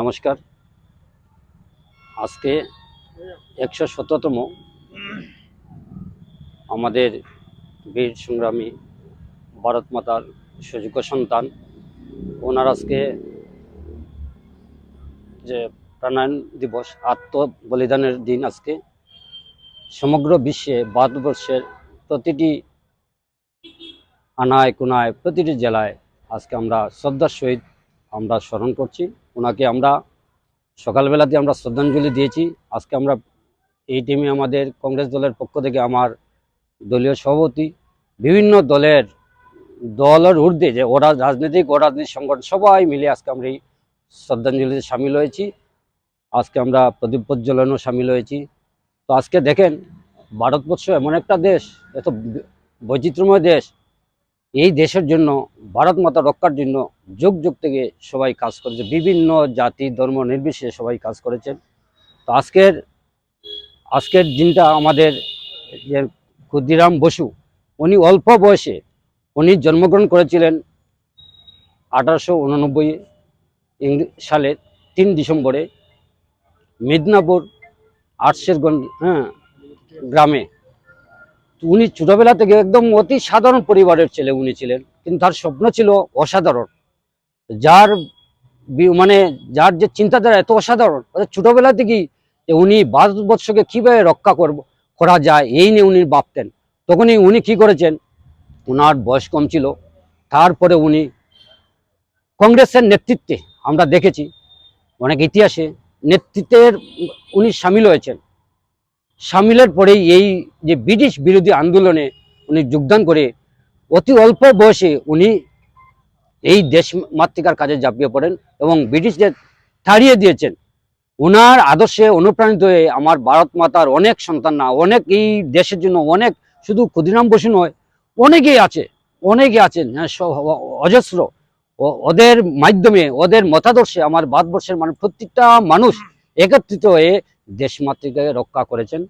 নমস্কার। আজকে একশো শততম আমাদের বীর সংগ্রামী ভারত মাতার সুযোগ্য সন্তান। ওনার আজকে যে প্রাণায়ণ দিবস আত্ম বলিদানের দিন আজকে। সমগ্র বিশ্বে ভারতবর্ষের প্রতিটি আনায় কোনায়, প্রতিটি জেলায় আজকে আমরা শ্রদ্ধার সহিত আমরা স্মরণ করছি। ওনাকে আমরা সকালবেলাতে আমরা শ্রদ্ধাঞ্জলি দিয়েছি। আজকে আমরা এই টিমে আমাদের কংগ্রেস দলের পক্ষ থেকে আমার দলীয় সভাপতি, বিভিন্ন দলের দলের ঊর্ধ্বে যে ওরা রাজনৈতিক ও রাজনৈতিক সংগঠন সবাই মিলে আজকে আমরা এই শ্রদ্ধাঞ্জলিতে সামিল হয়েছি। আজকে আমরা প্রদীপ প্রজ্বলনও সামিল হয়েছি। তো আজকে দেখেন, ভারতবর্ষ এমন একটা দেশ, এত বৈচিত্র্যময় দেশ এই দেশের জন্য, ভারত মাতা রক্ষার জন্য যুগ যুগ থেকে সবাই কাজ করেছে। বিভিন্ন জাতি, ধর্ম নির্বিশেষে সবাই কাজ করেছেন। তো আজকের আজকের দিনটা আমাদের যে ক্ষুদিরাম বসু, উনি অল্প বয়সে উনি জন্মগ্রহণ করেছিলেন আঠারোশো উননব্বই সালে তিন ডিসেম্বরে মিদনাপুর আটশেরগঞ্জ হ্যাঁ গ্রামে। উনি ছোটবেলা থেকে একদম অতি সাধারণ পরিবারের ছেলে উনি ছিলেন, কিন্তু তার স্বপ্ন ছিল অসাধারণ। যার মানে যার যে চিন্তাধারা এত অসাধারণ, অর্থাৎ ছোটবেলা থেকেই যে উনি ভারতবর্ষকে কীভাবে রক্ষা করব করা যায়, এই নিয়ে উনি ভাবতেন। তখনই উনি কি করেছেন ওনার বয়স কম ছিল, তারপরে উনি কংগ্রেসের নেতৃত্বে, আমরা দেখেছি, অনেক ইতিহাসে নেতৃত্বের উনি সামিল হয়েছেন। সামিলের পরেই এই যে ব্রিটিশ বিরোধী আন্দোলনে উনি যোগদান করে অতি অল্প বয়সে উনি এই দেশ মাতৃকার কাজে ঝাঁপিয়ে পড়েন এবং ব্রিটিশদের তাড়িয়ে দিয়েছেন। ওনার আদর্শে অনুপ্রাণিত হয়ে আমার ভারত মাতার অনেক সন্তানরা অনেক এই দেশের জন্য অনেক শুধু ক্ষুদিরাম বসু নয় অনেকেই আছে অনেকে আছেন হ্যাঁ, অজস্র। ওদের মাধ্যমে ওদের মতাদর্শে আমার ভারতবর্ষের মানে প্রত্যেকটা মানুষ একত্রিত হয়ে দেশ মাতৃকাকে রক্ষা করেছেন।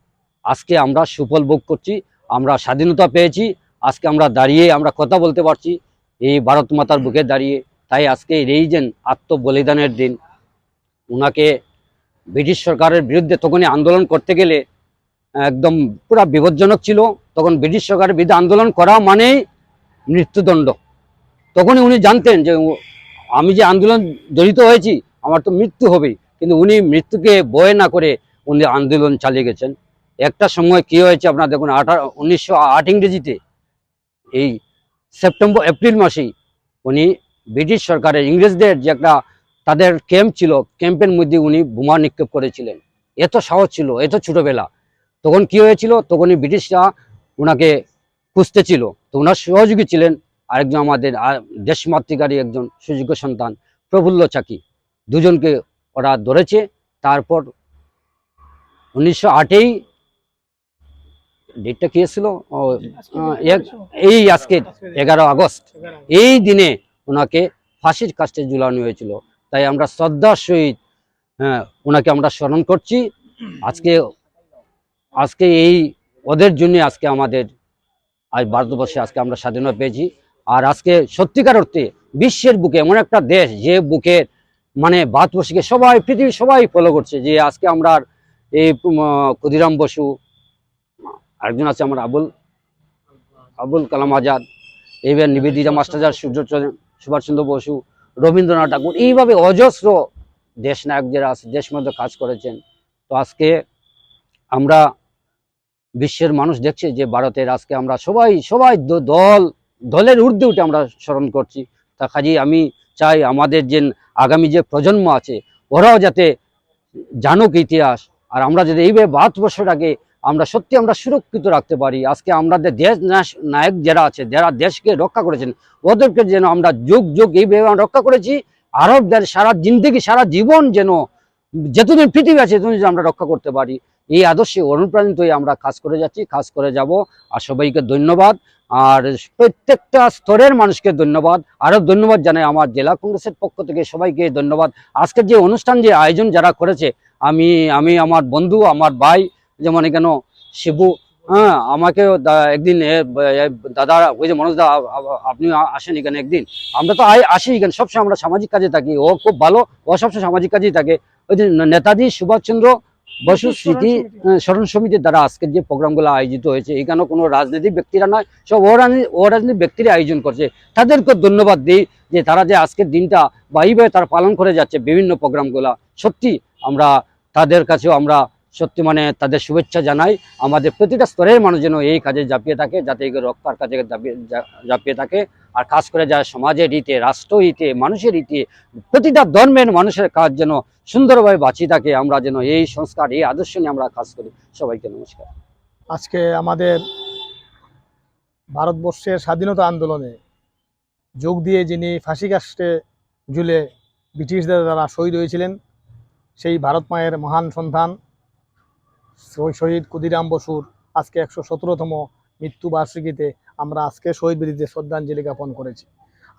আজকে আমরা সুফল ভোগ করছি, আমরা স্বাধীনতা পেয়েছি, আজকে আমরা দাঁড়িয়ে আমরা কথা বলতে পারছি, এই ভারত মাতার বুকে দাঁড়িয়ে। তাই আজকে এই যে আত্ম বলিদানের দিন। ওনাকে ব্রিটিশ সরকারের বিরুদ্ধে তখনই আন্দোলন করতে গেলে একদম পুরা বিপজ্জনক ছিল। তখন ব্রিটিশ সরকারের বিরুদ্ধে আন্দোলন করা মানেই মৃত্যুদণ্ড। তখনই উনি জানতেন যে আমি যে আন্দোলন জড়িত হয়েছি, আমার তো মৃত্যু হবেই। কিন্তু উনি মৃত্যুকে বয়ে না করে উনি আন্দোলন চালিয়ে গেছেন। একটা সময় কি হয়েছে আপনার দেখুন, আঠারো, উনিশশো আট ইংরেজিতে, এই সেপ্টেম্বর, এপ্রিল মাসেই উনি ব্রিটিশ সরকারের ইংরেজদের যে একটা তাদের ক্যাম্প ছিল, ক্যাম্পের মধ্যে উনি বোমা নিক্ষেপ করেছিলেন। এত সাহস ছিল, এত ছোটবেলা। তখন কি হয়েছিল? তখনই ব্রিটিশরা ওনাকে খুঁজতে ছিল। তো ওনার সহযোগী ছিলেন আরেকজন আমাদের দেশমাতৃকারী একজন সুযোগ্য সন্তান, প্রফুল্ল চাকি। দুজনকে ওরা ধরেছে। তারপর উনিশশো আটেই ডেটটা কি ছিল ও, আহ, এক- এই আজকে এগারো আগস্ট। এই দিনে ওনাকে ফাঁসির কাস্টে ঝুলানো হয়েছিল। তাই আমরা শ্রদ্ধার সহিত হ্যাঁ ওনাকে আমরা স্মরণ করছি। আজকে আজকে এই ওদের জন্য আজকে আমাদের আজ ভারতবর্ষে আজকে আমরা স্বাধীনতা পেয়েছি। আর আজকে সত্যিকার অর্থে বিশ্বের বুকে এমন একটা দেশ যে বুকের মানে ভারতবর্ষকে সবাই, পৃথিবীর সবাই ফলো করছে যে আজকে আমরা এই ক্ষুদিরাম বসু, আরেকজন আছে আমার, আবুল আবুল কালাম আজাদ, এইবার নিবেদিতা মাস্টারজার সূর্য সুভাষচন্দ্র বসু, রবীন্দ্রনাথ ঠাকুর, এইভাবে অজস্র দেশ নায়ক যারা আছে, দেশ মধ্যে কাজ করেছেন। তো আজকে আমরা বিশ্বের মানুষ দেখছে যে ভারতের আজকে আমরা সবাই সবাই দল, দলের ঊর্ধ্বে উঠে আমরা স্মরণ করছি। তা কাজেই আমি চাই আমাদের যে আগামী যে প্রজন্ম আছে, ওরাও যাতে জানুক ইতিহাস। আর আমরা যদি এইভাবে ভারতবর্ষটাকে আমরা সত্যি আমরা সুরক্ষিত রাখতে পারি, আজকে আমাদের দেশ নায়ক যারা আছে, যারা দেশকে রক্ষা করেছেন, ওদেরকে যেন আমরা যুগ যুগ এইভাবে আমরা রক্ষা করেছি আরবদের সারা জিন্দগি, সারা জীবন যেন, যতদিন পৃথিবী আছে ততদিন আমরা রক্ষা করতে পারি। এই আদর্শে অনুপ্রাণিত হয়ে আমরা কাজ করে যাচ্ছি, কাজ করে যাব। আর সবাইকে ধন্যবাদ। আর প্রত্যেকটা স্তরের মানুষকে ধন্যবাদ। আরও ধন্যবাদ জানাই আমার জেলা কংগ্রেসের পক্ষ থেকে সবাইকে ধন্যবাদ। আজকের যে অনুষ্ঠান, যে আয়োজন যারা করেছে, আমি আমি, আমার বন্ধু, আমার ভাই, যেমন কেন শিবু হ্যাঁ আমাকে একদিন দাদা, ওই যে মনোজ দা আপনি আসেন এখানে একদিন। আমরা তো আসি এখানে, সবসময় আমরা সামাজিক কাজে থাকি। ও খুব ভালো, ও সবসময় সামাজিক কাজেই থাকে। ওই যে নেতাজি, সুভাষচন্দ্র বসু স্মৃতি স্মরণ সমিতির দ্বারা আজকের যে প্রোগ্রামগুলো আয়োজিত হয়েছে এখানে কোনো রাজনৈতিক ব্যক্তিরা নয় সব অরাজনী- অরাজনৈতিক ব্যক্তিরা আয়োজন করছে। তাদেরকে ধন্যবাদ দিই যে তারা যে আজকের দিনটা বা এইভাবে তারা পালন করে যাচ্ছে বিভিন্ন প্রোগ্রামগুলো। সত্যি আমরা তাদের কাছেও আমরা সত্যি মানে তাদের শুভেচ্ছা জানাই। আমাদের প্রতিটা স্তরের মানুষ যেন এই কাজে ঝাঁপিয়ে থাকে যাতে এগুলো রক্ষার কাজে ঝাঁপিয়ে থাকে। আর কাজ করে যারা সমাজের হিতে রাষ্ট্র হিতে মানুষের হিতে প্রতিটা ধর্মের মানুষের কাজ যেন সুন্দরভাবে বাঁচিয়ে থাকে, আমরা যেন এই সংস্কার, এই আদর্শ নিয়ে আমরা কাজ করি। সবাইকে নমস্কার। আজকে আমাদের ভারতবর্ষের স্বাধীনতা আন্দোলনে যোগ দিয়ে যিনি ফাঁসি কাস্টে ঝুলে ব্রিটিশদের দ্বারা শহীদ হয়েছিলেন, সেই ভারত মায়ের মহান সন্তান শহীদ ক্ষুদিরাম বসুর আজকে একশো সতেরোতম মৃত্যুবার্ষিকীতে আমরা আজকে শহীদ বেদিতে শ্রদ্ধাঞ্জলি জ্ঞাপন করেছি।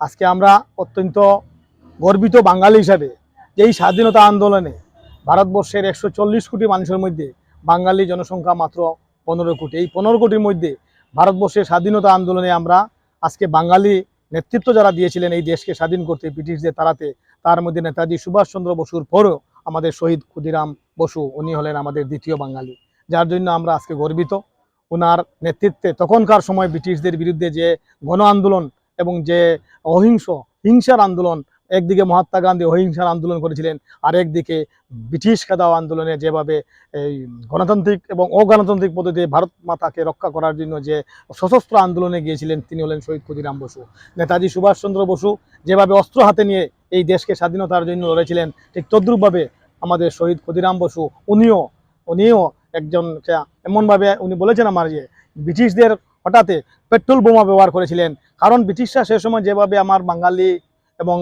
আজকে আমরা অত্যন্ত গর্বিত বাঙালি হিসাবে যে এই স্বাধীনতা আন্দোলনে ভারতবর্ষের একশো চল্লিশ কোটি মানুষের মধ্যে বাঙালি জনসংখ্যা মাত্র পনেরো কোটি, এই পনেরো কোটির মধ্যে ভারতবর্ষের স্বাধীনতা আন্দোলনে আমরা আজকে বাঙালি নেতৃত্ব যারা দিয়েছিলেন এই দেশকে স্বাধীন করতে, ব্রিটিশদের তাড়াতে, তার মধ্যে নেতাজি সুভাষচন্দ্র বসুর পরও আমাদের শহীদ ক্ষুদিরাম বসু, উনি হলেন আমাদের দ্বিতীয় বাঙালি, যার জন্য আমরা আজকে গর্বিত। ওনার নেতৃত্বে তখনকার সময় ব্রিটিশদের বিরুদ্ধে যে গণ আন্দোলন এবং যে অহিংস, হিংসার আন্দোলন, একদিকে মহাত্মা গান্ধী অহিংসার আন্দোলন করেছিলেন আর একদিকে ব্রিটিশ খেদাও আন্দোলনে যেভাবে এই গণতান্ত্রিক এবং অগণতান্ত্রিক পদ্ধতিতে ভারত মাতাকে রক্ষা করার জন্য যে সশস্ত্র আন্দোলনে গিয়েছিলেন, তিনি হলেন শহীদ ক্ষুদিরাম বসু। নেতাজি সুভাষচন্দ্র বসু যেভাবে অস্ত্র হাতে নিয়ে এই দেশকে স্বাধীনতার জন্য লড়েছিলেন, ঠিক তদ্রূপভাবে আমাদের শহীদ ক্ষুদিরাম বসু, উনিও উনিও একজন কে- এমনভাবে উনি বলেছেন আমার যে ব্রিটিশদের হঠাৎ পেট্রোল বোমা ব্যবহার করেছিলেন। কারণ ব্রিটিশরা সে সময় যেভাবে আমার বাঙালি এবং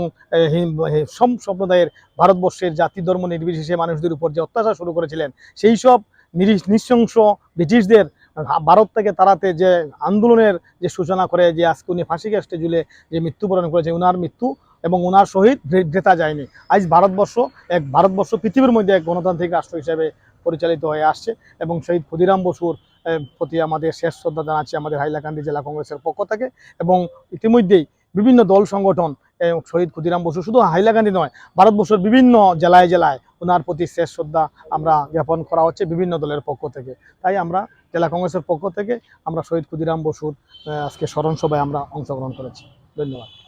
সব সম্প্রদায়ের ভারতবর্ষের জাতি ধর্ম নির্বিশেষে মানুষদের উপর যে অত্যাচার শুরু করেছিলেন, সেই সব নৃশংস ব্রিটিশদের ভারত থেকে তাড়াতে যে আন্দোলনের যে সূচনা করে যে আজকে উনি ফাঁসি কাস্টে ঝুলে যে মৃত্যুবরণ করেছে, উনার মৃত্যু এবং ওনার শহীদ ভেতা যায়নি। আজ ভারতবর্ষ এক ভারতবর্ষ পৃথিবীর মধ্যে এক গণতান্ত্রিক রাষ্ট্র হিসেবে পরিচালিত হয়ে আসছে এবং শহীদ ক্ষুদিরাম বসুর প্রতি আমাদের শেষ শ্রদ্ধা জানাচ্ছি আমাদের হাইলাকান্দি জেলা কংগ্রেসের পক্ষ থেকে এবং ইতিমধ্যেই বিভিন্ন দল সংগঠন শহীদ ক্ষুদিরাম বসু শুধু হাইলাকান্দি নয় ভারতবর্ষের বিভিন্ন জেলায় জেলায় ওনার প্রতি শেষ শ্রদ্ধা আমরা জ্ঞাপন করা হচ্ছে বিভিন্ন দলের পক্ষ থেকে। তাই আমরা জেলা কংগ্রেসের পক্ষ থেকে আমরা শহীদ ক্ষুদিরাম বসুর আজকে স্মরণ সভায় আমরা অংশগ্রহণ করেছি। ধন্যবাদ।